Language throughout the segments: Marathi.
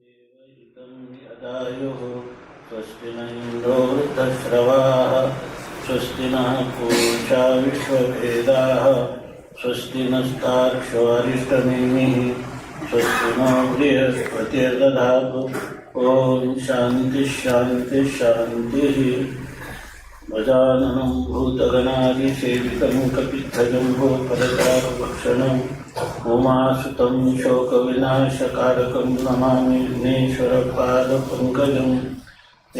देवहितं यदायुः स्वस्ति न इन्द्रो वृद्धश्रवाः स्वस्ति पूषा विश्ववेदाः स्वस्ति स्वस्ति नो बृहस्पतिर्दधातु। ॐ शान्तिः शान्तिः शान्तिः। गजाननं भूतगणादिसेवितं कपित्थजम्बोपदचारुभक्षणम् उमासुतं शोकविनाशकारकं नमामि विघ्नेश्वरपादपङ्कजं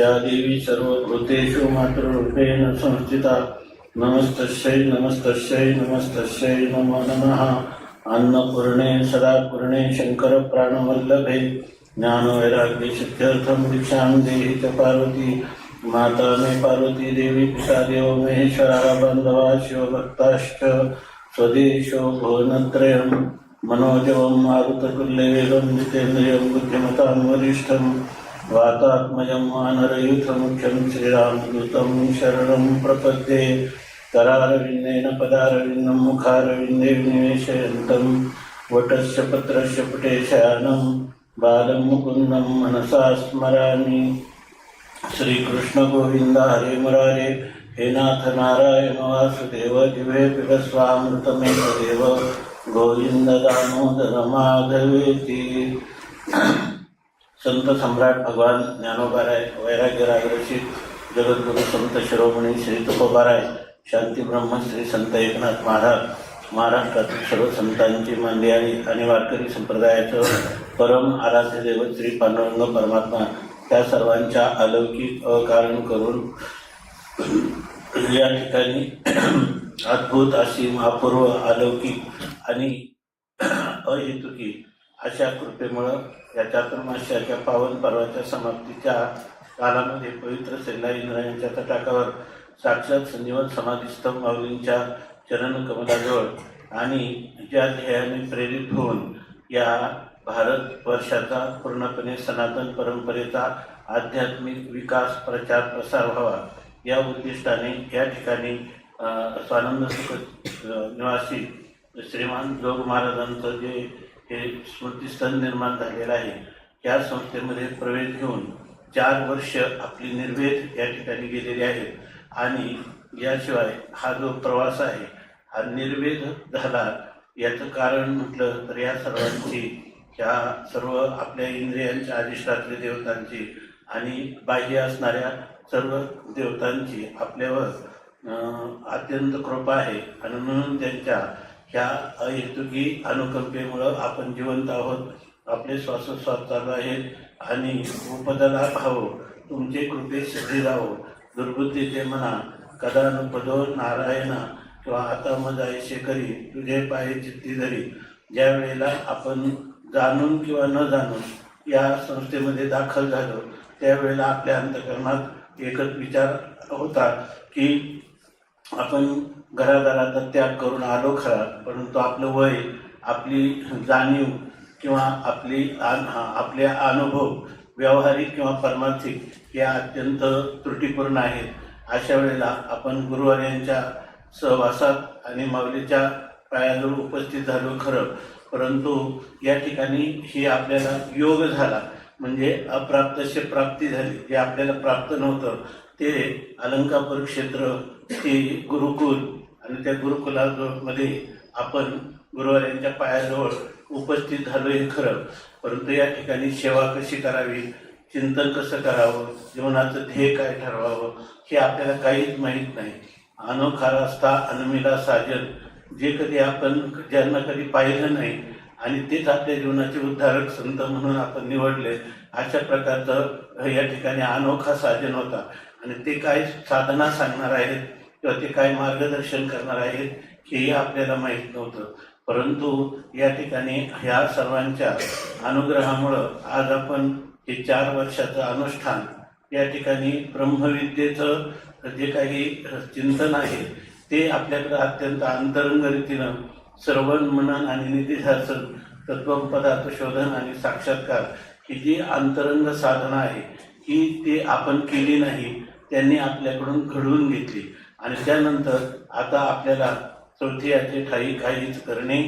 या देवी सर्वभूतेषु मातृरूपेण संस्थिता। नमस्तस्यै नमस्तस्यै नमस्तस्यै नमो नमः। अन्नपूर्णे सदापूर्णे शङ्करप्राणवल्लभे ज्ञानवैराग्यसिद्ध्यर्थं दीक्षां देहि च पार्वती। माता मे पार्वती देवी पिता देव महेश्वराः बान्धवा शिवभक्ताश्च। स्वदेशो भुवनत्रयं मनोजवं मारुततुल्यवेगं जितेन्द्रियं बुद्धिमतां वरिष्ठं वातात्मजं वानरयूथमुख्यं श्रीरामदूतं शरणं प्रपद्ये करारविन्देन पदारविन्दं मुखारविन्दे विनिवेशयन्तं वटस्य पत्रस्य पुटे शयानं बालं मुकुन्दं मनसा स्मरामि श्रीकृष्ण गोविंद हरे मुरारे हे नाथ नारायण वासुदेव दिवे पिबस्वामृतमेव देव गोविंद दामोदर माधवेती संत सम्राट भगवान ज्ञानोबाराय वैराग्य रागरक्षित जगद्गुरु संत शिरोमणी श्री तुकोबाराय शांती ब्रह्म श्री संत एकनाथ महाराज महाराष्ट्रातील सर्व संतांची मांदियाळी आणि वारकरी संप्रदायाचं परम आराध्य दैवत श्री पांडुरंग परमात्मा त्या सर्वांच्या अलौकिक अकारण करून या ठिकाणी अद्भुत अशी महापूर्व अलौकिक आणि अहेतुकी अशा कृपेमुळं या चातुर्मास्याच्या पावन पर्वाच्या समाप्तीच्या कालामध्ये पवित्र सेल्ला इंद्रायांच्या तटाकावर साक्षात संजीवन समाधीस्तंभ माऊलींच्या चरणकमलाजवळ आणि ज्या ध्येयाने प्रेरित होऊन या भारत वर्षाचा पूर्णपणे सनातन परंपरेचा आध्यात्मिक विकास प्रचार प्रसार व्हावा या उद्दिष्टाने या ठिकाणी स्वानंद सुख निवासी श्रीमान जोग महाराजांचं जे हे स्मृतीस्थान निर्माण झालेलं आहे त्या संस्थेमध्ये प्रवेश घेऊन चार वर्ष आपली निर्वेद या ठिकाणी गेलेली आहेत आणि याशिवाय हा जो प्रवास आहे हा निर्वेद झाला याचं कारण म्हटलं तर या सर्वांची ह्या सर्व आपल्या इंद्रियांच्या अधिष्ठात्री देवतांची आणि बाह्य असणाऱ्या सर्व देवतांची आपल्यावर अत्यंत कृपा आहे. आणि म्हणून त्यांच्या ह्या अहेतुकी अनुकंपेमुळं आपण जिवंत आहोत. आपले श्वासोश्वास चालू आहेत. आणि उपदला व्हावं तुमचे कृपे सिद्धी राहो. दुर्बुद्धीचे म्हणा कदानुपदो नारायणा किंवा आता मज ऐशे करी तुझे पाय चित्ती धरी. ज्या वेळेला आपण जाणून किंवा न जाणून या संस्थेमध्ये दाखल झालो त्यावेळेला आपल्या अंतकरणात एकच विचार होता की आपण घराघराचा त्याग करून आलो खरा परंतु आपलं वय आपली जाणीव किंवा आपली आन- आपले अनुभव व्यावहारिक किंवा परमार्थिक हे अत्यंत त्रुटीपूर्ण आहेत. अशा वेळेला आपण गुरुवार यांच्या सहवासात आणि माऊलीच्या पायाजवळ उपस्थित झालो खरं परंतु या ठिकाणी ही आपल्याला योग झाला. म्हणजे अप्राप्तशे प्राप्ती झाली जे आपल्याला प्राप्त नव्हतं ते अलंकापूर क्षेत्र ते गुरुकुल आणि त्या गुरुकुलामध्ये आपण गुरुवार्यांच्या पायाजवळ उपस्थित झालो हे खरं. परंतु या ठिकाणी सेवा कशी करावी चिंतन कसं करावं जीवनाचं ध्येय काय ठरवावं हे आपल्याला काहीच माहीत नाही. अनोखा रस्ता अनमिला साजन जे कधी आपण ज्यांना कधी पाहिलं नाही आणि तेच आपल्या जीवनाचे उद्धारक संत म्हणून आपण निवडले अशा प्रकारचं या ठिकाणी अनोखा साधन होता. आणि ते काय साधना सांगणार आहेत किंवा ते काय मार्गदर्शन करणार आहेत हेही आपल्याला माहीत नव्हतं. परंतु या ठिकाणी ह्या सर्वांच्या अनुग्रहामुळं आज आपण हे चार वर्षाचं अनुष्ठान या ठिकाणी ब्रह्मविद्येचं जे काही चिंतन आहे ते आपल्याकडं अत्यंत अंतरंग रीतीनं श्रवण मनन आणि निधीशासन तत्वपदार्थ शोधन आणि साक्षात्कार ही जी अंतरंग साधना आहे ही ते आपण केली नाही त्यांनी आपल्याकडून घडवून घेतली. आणि त्यानंतर आता आपल्याला चौथी याचे ठाई काहीच करणे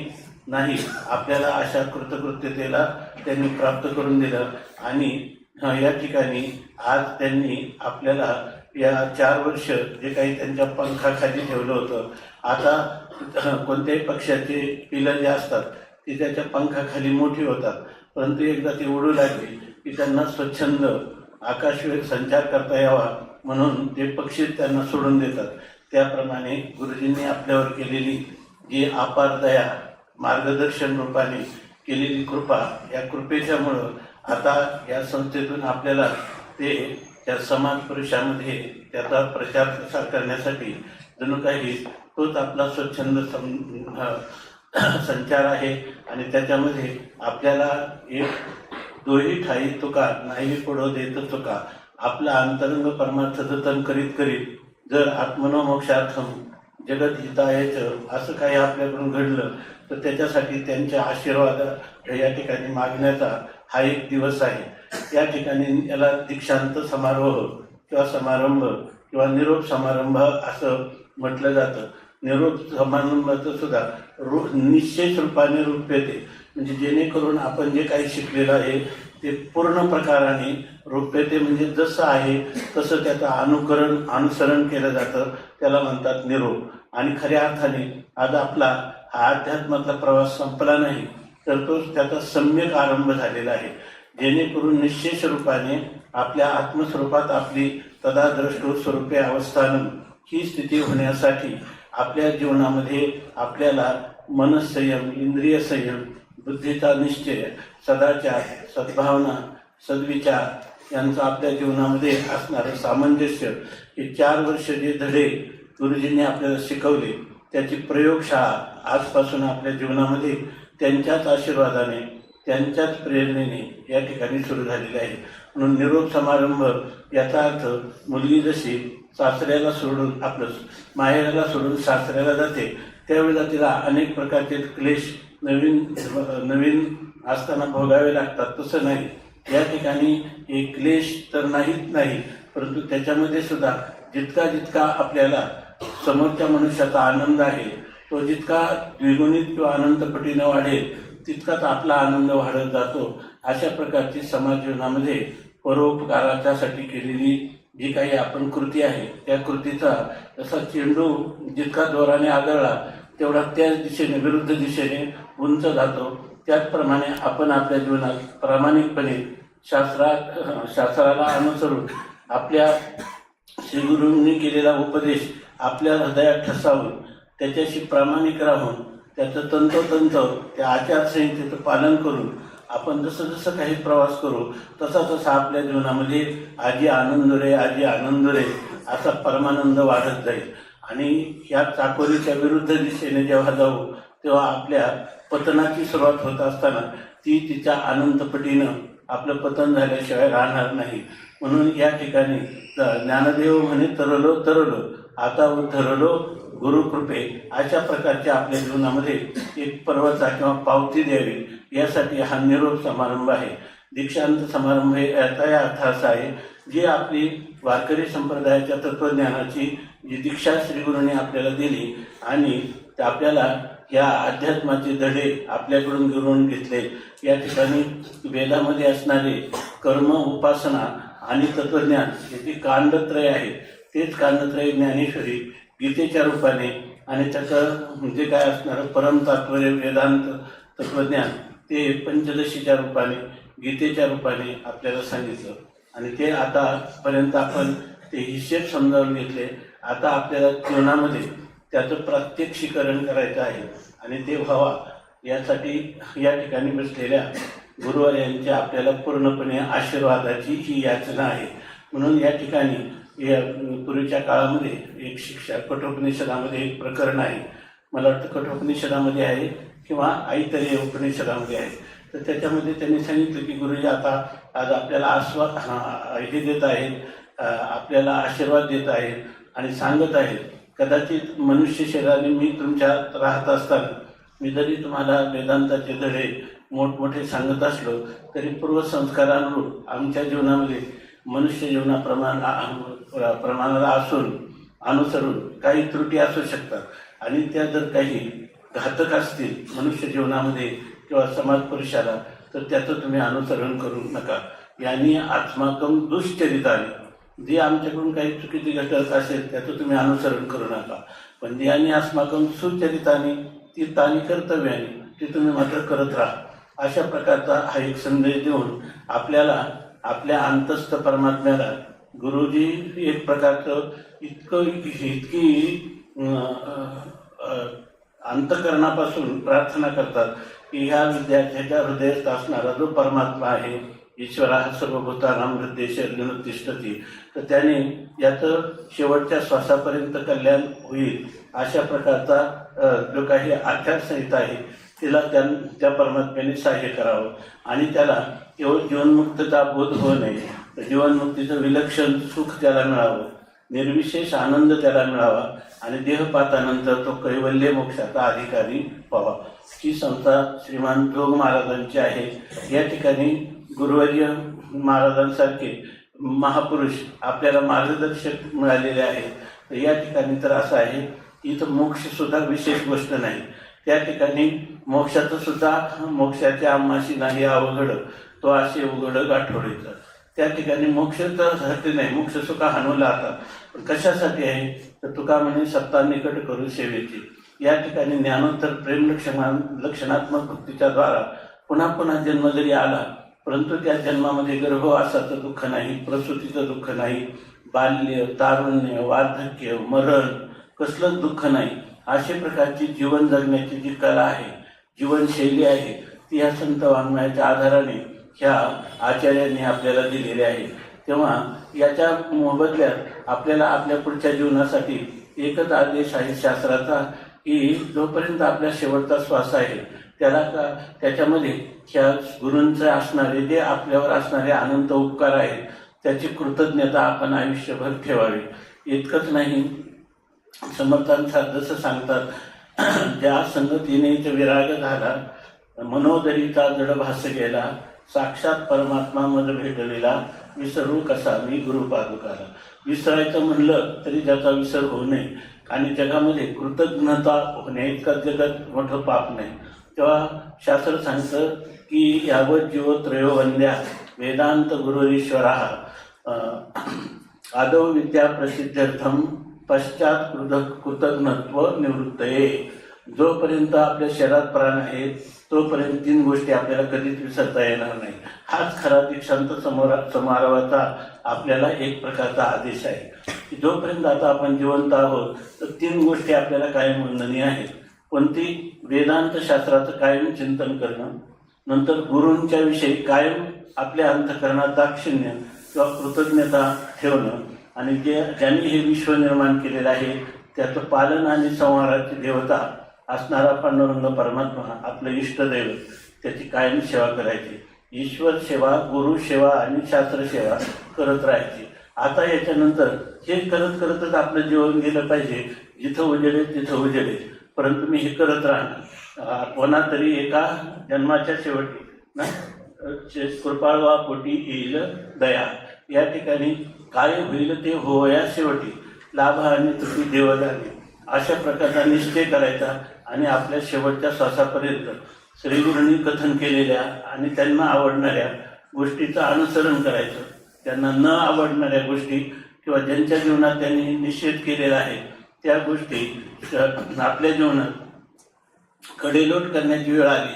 नाही. आपल्याला अशा कृतकृत्यतेला त्यांनी प्राप्त करून दिलं आणि या ठिकाणी आज त्यांनी आपल्याला या चार वर्ष जे काही त्यांच्या पंखाखाली ठेवलं होतं आता कोणत्याही पक्षाचे पिलं जे असतात ती त्याच्या पंखाखाली मोठी होतात. परंतु एकदा ती उडू लागली की त्यांना स्वच्छंद आकाशवेग संचार करता यावा म्हणून ते पक्षी त्यांना सोडून देतात. त्याप्रमाणे गुरुजींनी आपल्यावर केलेली जी आपार दया मार्गदर्शन रूपाने केलेली कृपा या कृपेच्यामुळं आता या संस्थेतून आपल्याला ते त्या समाज पुरुषामध्ये त्याचा प्रचार प्रसार करण्यासाठी जणू काही तोच आपला स्वच्छंद संचार आहे. आणि त्याच्यामध्ये आपल्याला एक दोही ठाई तुका नाही पुढं देत तुका आपला अंतरंग परमार्थ जतन करीत करीत जर आत्मनोमोक्षार्थम जगत हितायचं असं काही आपल्याकडून घडलं तर त्याच्यासाठी त्यांच्या आशीर्वाद या ठिकाणी मागण्याचा हा एक दिवस आहे. या ठिकाणी याला दीक्षांत समारोह किंवा समारंभ किंवा निरोप समारंभ असं म्हटलं जातं. निरोप समारंभाचं सुद्धा रू निश्चित रूपाने रूप येते म्हणजे जेणेकरून आपण जे काही शिकलेलं आहे ते पूर्ण प्रकाराने रूप येते म्हणजे जसं आहे तसं त्याचं अनुकरण अनुसरण केलं जातं. त्याला म्हणतात निरोप आणि खऱ्या अर्थाने आज आपला हा अध्यात्मातला प्रवास संपला नाही तर तो त्याचा सम्यक आरंभ झालेला आहे. जेणेकरून निश्चित रूपाने आपल्या आत्मस्वरूपात आपली तदाद्रष्टो स्वरूपे अवस्थान ही स्थिती होण्यासाठी आपल्या जीवनामध्ये आपल्याला मनसंयम इंद्रिय संयम बुद्धीचा निश्चय सदाचार सद्भावना सद्विचार यांचं आपल्या जीवनामध्ये असणारं सामंजस्य हे चार वर्ष जे धडे गुरुजींनी आपल्याला शिकवले त्याची प्रयोगशाळा आजपासून आपल्या जीवनामध्ये त्यांच्याच आशीर्वादाने त्यांच्याच प्रेरणेने या ठिकाणी सुरू झालेली आहे. म्हणून निरोप समारंभ याचा अर्थ मुलगी जशी सासऱ्याला सोडून आपलं माहेराला सोडून सासऱ्याला जाते त्यावेळेला तिला अनेक प्रकारचे क्लेश नवीन नवीन असताना भोगावे लागतात. तसं नाही. या ठिकाणी हे क्लेश तर नाहीच नाही. परंतु त्याच्यामध्ये सुद्धा जितका जितका आपल्याला समोरच्या मनुष्याचा आनंद आहे तो जितका द्विगुणित किंवा अनंतपटीनं वाढेल तितकाच आपला आनंद वाढत जातो. अशा प्रकारची समाज जीवनामध्ये परोपकाराच्यासाठी केलेली जी काही आपण कृती आहे त्या कृतीचा जसा चेंडू जितका जोराने आदळला तेवढा त्याच दिशेने विरुद्ध दिशेने उंच जातो. त्याचप्रमाणे आपण आपल्या जीवनात प्रामाणिकपणे शास्त्रात शास्त्राला अनुसरून आपल्या श्रीगुरूंनी केलेला उपदेश आपल्या हृदयात ठसावून त्याच्याशी प्रामाणिक राहून त्याचं तंतोतंत त्या आचारसंहितेचं पालन करून आपण जसं जसं काही प्रवास करू तसा तसा आपल्या जीवनामध्ये आजी आनंद रे आजी आनंद रे असा परमानंद वाढत जाईल. आणि या चाकोरीच्या विरुद्ध दिशेने जेव्हा जाऊ तेव्हा आपल्या पतनाची सुरुवात होत असताना ती तिच्या आनंदपटीनं आपलं पतन झाल्याशिवाय राहणार नाही. म्हणून या ठिकाणी ज्ञानदेव म्हणे तरलो तरलो आता धरलो गुरुकृपे अशा प्रकारच्या आपल्या जीवनामध्ये एक पर्वता किंवा पावती द्यावी. यासाठी हा निरोप समारंभ आहे. दीक्षांत समारंभ हे याचा या अर्थ असा आहे जी आपली वारकरी संप्रदायाच्या तत्वज्ञानाची जी दीक्षा श्रीगुरूंनी आपल्याला दिली आणि आपल्याला या अध्यात्माचे धडे आपल्याकडून गिरवून घेतले. या ठिकाणी वेदामध्ये असणारे कर्म उपासना आणि तत्वज्ञान जे कांडत्रय आहे तेच कांडत्रय ज्ञानेश्वरी गीतेच्या रूपाने. आणि त्याचं म्हणजे काय असणारं परम तात्पर्य वेदांत तत्वज्ञान ते पंचदशीच्या रूपाने गीतेच्या रूपाने आपल्याला सांगितलं. आणि ते आतापर्यंत आपण ते हिशेब समजावून घेतले. आता आपल्याला जीवनामध्ये त्याचं प्रात्यक्षिकरण करायचं आहे. आणि ते व्हावा यासाठी या ठिकाणी बसलेल्या गुरुवार यांच्या आपल्याला पूर्णपणे आशीर्वादाची ही याचना आहे. म्हणून या ठिकाणी या पूर्वीच्या काळामध्ये एक शिक्षा कठोपनिषदामध्ये एक प्रकरण आहे. मला वाटतं कठोपनिषदामध्ये आहे किंवा आईतरी उपनिषदामध्ये आहे. तर त्याच्यामध्ये त्यांनी सांगितलं की गुरुजी आता आज आपल्याला आस्वा हा, हे देत आहेत आपल्याला आशीर्वाद देत आहेत आणि सांगत आहेत. कदाचित मनुष्य शरीराने मी तुमच्यात राहत असताना मी जरी तुम्हाला वेदांताचे धडे मोठमोठे सांगत असलो तरी पूर्वसंस्कारानुरूप आमच्या जीवनामध्ये मनुष्य जीवनाप्रमाण प्रमाणाला असून अनुसरून काही त्रुटी असू शकतात. आणि त्या जर काही घातक असतील मनुष्य जीवनामध्ये किंवा समाज पुरुषाला तर त्याचं तुम्ही अनुसरण करू नका. यांनी आत्माकम दुश्चरिताने जे आमच्याकडून काही चुकीचे घटक असेल त्याचं तुम्ही अनुसरण करू नका. पण यांनी अस्माकम सुचरिताने तानी कर्तव्याने ती तुम्ही मात्र करत राहा. अशा प्रकारचा हा एक संदेश देऊन आपल्याला आपल्या अंतस्थ परमात्म्याला गुरुजी एक प्रकारचं इतकं इतकी अंतकरणापासून प्रार्थना करतात की ह्या विद्यार्थ्याच्या हृदयात असणारा जो परमात्मा आहे ईश्वर हा सर्वभूतानाम हृदय तिष्ठती तर त्याने याचं शेवटच्या श्वासापर्यंत कल्याण होईल अशा प्रकारचा जो काही आचारसंहिता आहे तिला त्या त्या परमात्म्याने सहाय्य करावं. आणि त्याला केवळ जीवनमुक्तचा बोध होऊ नये तर जीवनमुक्तीचं विलक्षण सुख त्याला मिळावं निर्विशेष आनंद त्याला मिळावा आणि देहपातानंतर तो कैवल्य मोक्षाचा अधिकारी व्हावा. ही संस्था श्रीमान जोग महाराजांची आहे. या ठिकाणी गुरुवर्य महाराजांसारखे महापुरुष आपल्याला मार्गदर्शक मिळालेले आहेत. तर या ठिकाणी तर असं आहे की इथं मोक्ष सुद्धा विशेष गोष्ट नाही. त्या ठिकाणी मोक्षाचं सुद्धा मोक्षाच्या आम्हाशी नाही अवघड. तो असे उघड गाठोडीचं त्या ठिकाणी मोक्ष तर साठी नाही. मोक्ष सुखा हनवला आता पण कशासाठी आहे? तर तुका म्हणे सत्ता निकट करू सेवेची. या ठिकाणी ज्ञानोत्तर प्रेम लक्षणा लक्षणात्मक भक्तीच्या द्वारा पुन्हा पुन्हा जन्म जरी आला परंतु त्या जन्मामध्ये गर्भवासाचं दुःख नाही प्रसूतीचं दुःख नाही बाल्य तारुण्य वार्धक्य मरण कसलंच दुःख नाही. अशा प्रकारची जीवन जगण्याची जी कला आहे जीवनशैली आहे ती या संत वाङ्मयाच्या आधाराने ह्या आचार्यांनी आपल्याला दिलेल्या आहे. तेव्हा याच्या मोबदल्यात आपल्याला आपल्या पुढच्या जीवनासाठी एकच आदेश आहे शास्त्राचा की जोपर्यंत आपल्या शेवटचा श्वास आहे त्याला का त्याच्यामध्ये ह्या गुरूंचे असणारे जे आपल्यावर असणारे अनंत उपकार आहेत त्याची कृतज्ञता आपण आयुष्यभर ठेवावी. इतकंच नाही समर्थांचा जसं सांगतात ज्या संगतीने विराग झाला मनोदरीचा जड भास गेला साक्षात परमात्मा भेटलेला विसरू कसा? मी गुरु पादुकाला विसरायचं म्हणलं तरी त्याचा विसर होऊ नये. आणि जगामध्ये कृतज्ञता होणे इतकं जगत मोठं पाप नाही. तेव्हा शास्त्र सांगतं की यावत जीव त्रयो वंद्या वेदांत गुरुरीश्वरा. आदौ विद्या प्रसिद्ध्यर्थम पश्चात कृत कृतज्ञत्व निवृत्तये. जोपर्यंत आपल्या शरीरात प्राण आहेत तोपर्यंत तीन गोष्टी आपल्याला कधीच विसरता येणार नाही. हाच खरा दीक्षांत समोर समारोहाचा आपल्याला एक प्रकारचा आदेश आहे. की जोपर्यंत आता आपण जिवंत आहोत तर तीन गोष्टी आपल्याला कायम वंदनीय आहेत कोणती? वेदांत शास्त्राचं कायम चिंतन करणं. नंतर गुरूंच्या विषयी कायम आपल्या अंतकरणात दाक्षिण्य किंवा कृतज्ञता ठेवणं. आणि जे ज्यांनी हे विश्व निर्माण केलेलं आहे त्याचं पालन आणि संहाराची देवता असणारा पांडुरंग परमात्मा आपलं इष्टदैव त्याची कायम सेवा करायची. ईश्वर सेवा गुरु सेवा आणि शास्त्र सेवा करत राहायची. आता याच्यानंतर हे करत करतच आपलं जीवन गेलं पाहिजे. जिथं उजेडे तिथं उजेडे परंतु मी हे करत राहणार. कोणातरी कोणा तरी एका जन्माच्या शेवटी ना कृपाळवा पोटी येईल दया. या ठिकाणी काय होईल ते होया शेवटी. लाभ आणि तुटी देवदाने. अशा प्रकारचा निश्चय करायचा. आणि आपल्या शेवटच्या श्वासापर्यंत श्रीगुरूंनी कथन केलेल्या आणि त्यांना आवडणाऱ्या गोष्टीचं अनुसरण करायचं. त्यांना न आवडणाऱ्या गोष्टी किंवा ज्यांच्या जीवनात त्यांनी निषेध केलेला आहे त्या गोष्टी आपल्या जीवनात कडेलोट करण्याची वेळ आली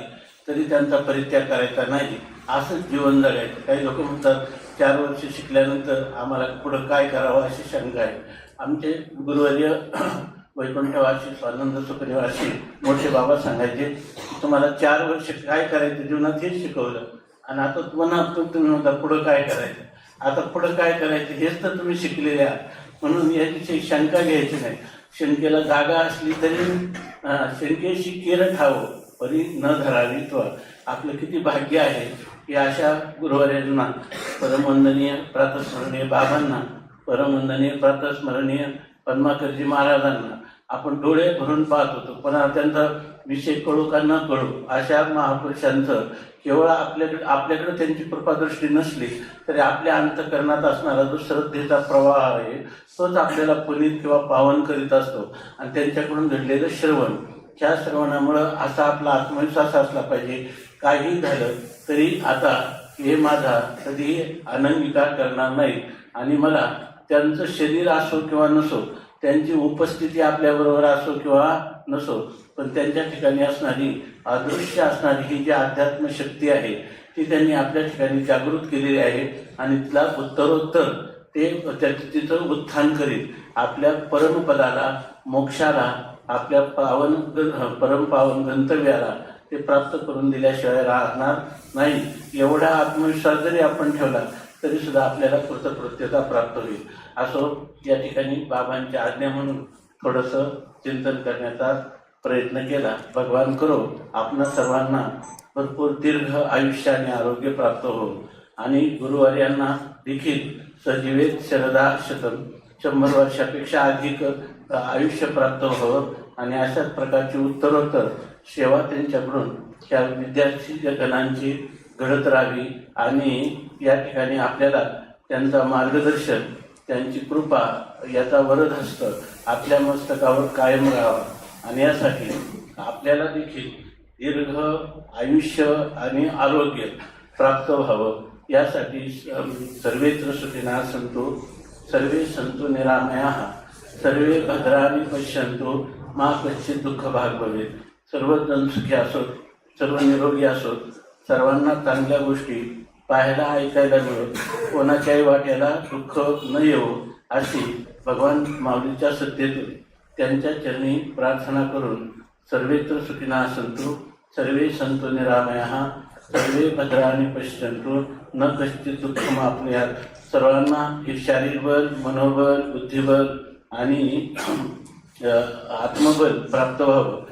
तरी त्यांचा परित्याग करायचा नाही. असंच जीवन जगायचं. काही लोक म्हणतात चार वर्ष शिकल्यानंतर आम्हाला पुढं काय करावं अशी शंका आहे. आमचे गुरुवर्य वैकुंठवासी स्वानंद सुखदेवासी मोठे बाबा सांगायचे तुम्हाला चार वर्ष काय करायचं? जीवनात हेच शिकवलं. आणि आता तुम्हाला तुम्ही म्हणता पुढं काय करायचं? आता पुढं काय करायचं? हेच तर तुम्ही शिकलेले आहात. म्हणून याची शंका घ्यायची नाही. शंकेला जागा असली तरी शंकेशी केर ठावं परी न धरावी तो. आपलं किती भाग्य आहे. की अशा गुरुवर्यांना परमवंदनीय प्रातस्मरणीय बाबांना परमवंदनीय प्रातस्मरणीय पद्माकरजी महाराजांना आपण डोळे भरून पाहत होतो. पण त्यांचा विषय कळू का न कळू अशा महापुरुषांचं केवळ आपल्याकडे आपल्याकडे त्यांची कृपादृष्टी नसली तरी आपल्या अंतकरणात असणारा जो श्रद्धेचा प्रवाह आहे तोच आपल्याला पुनीत किंवा पावन करीत असतो. आणि त्यांच्याकडून घडलेलं श्रवण त्या श्रवणामुळं असा आपला आत्मविश्वास असला पाहिजे. काही झालं तरी आता हे माझा कधीही अनंगीकार करणार नाही. आणि मला त्यांचं शरीर असो किंवा नसो त्यांची उपस्थिती आपल्याबरोबर असो किंवा नसो पण त्यांच्या ठिकाणी असणारी अदृश्य असणारी ही जी अध्यात्म शक्ती आहे ती त्यांनी आपल्या ठिकाणी जागृत केलेली आहे आणि तिला उत्तरोत्तर ते त्या- उत्थान करीत आपल्या परमपदाला मोक्षाला आपल्या पावन परमपावन गंतव्याला ते प्राप्त करून दिल्याशिवाय राहणार नाही. एवढा आत्मविश्वास जरी आपण ठेवला तरी सुद्धा आपल्याला कृतकृत्यता प्राप्त होईल. असो या ठिकाणी बाबांची आज्ञा म्हणून थोडंसं चिंतन करण्याचा प्रयत्न केला. भगवान करो आपणा सर्वांना भरपूर दीर्घ आयुष्य आणि आरोग्य प्राप्त हो. आणि गुरुवार्यांना देखील सजीवेत शरदा शतम शंभर वर्षापेक्षा अधिक आयुष्य प्राप्त व्हावं आणि अशाच प्रकारची उत्तरोत्तर सेवा त्यांच्याकडून त्या विद्यार्थी गणांची घडत राहावी आणि या ठिकाणी आपल्याला त्यांचा मार्गदर्शन त्यांची कृपा याचा वरद हस्त आपल्या मस्तकावर कायम राहावा. आणि यासाठी आपल्याला देखील दीर्घ आयुष्य आणि आरोग्य प्राप्त व्हावं. यासाठी सर्वेत्र सुखिना संतो सर्वे संतो निरामया सर्वे भद्राणी पश्यंतो मा कच्चित दुःख भाग भवेल सर्वजण सुखी असोत सर्व निरोगी असोत. सर्वांना चांगल्या गोष्टी पाहायला ऐकायला मिळत कोणाच्याही वाट्याला दुःख न येवो अशी भगवान माऊलीच्या सत्तेतून त्यांच्या चरणी प्रार्थना करून सर्वेत्र सुखिना संतु सर्वे संतो निरामया सर्वे भद्राने पश्यंतु न कश्चित दुःख आपल्यात सर्वांना हे शारीरबल मनोबल बुद्धिबल आणि आत्मबल प्राप्त व्हावं.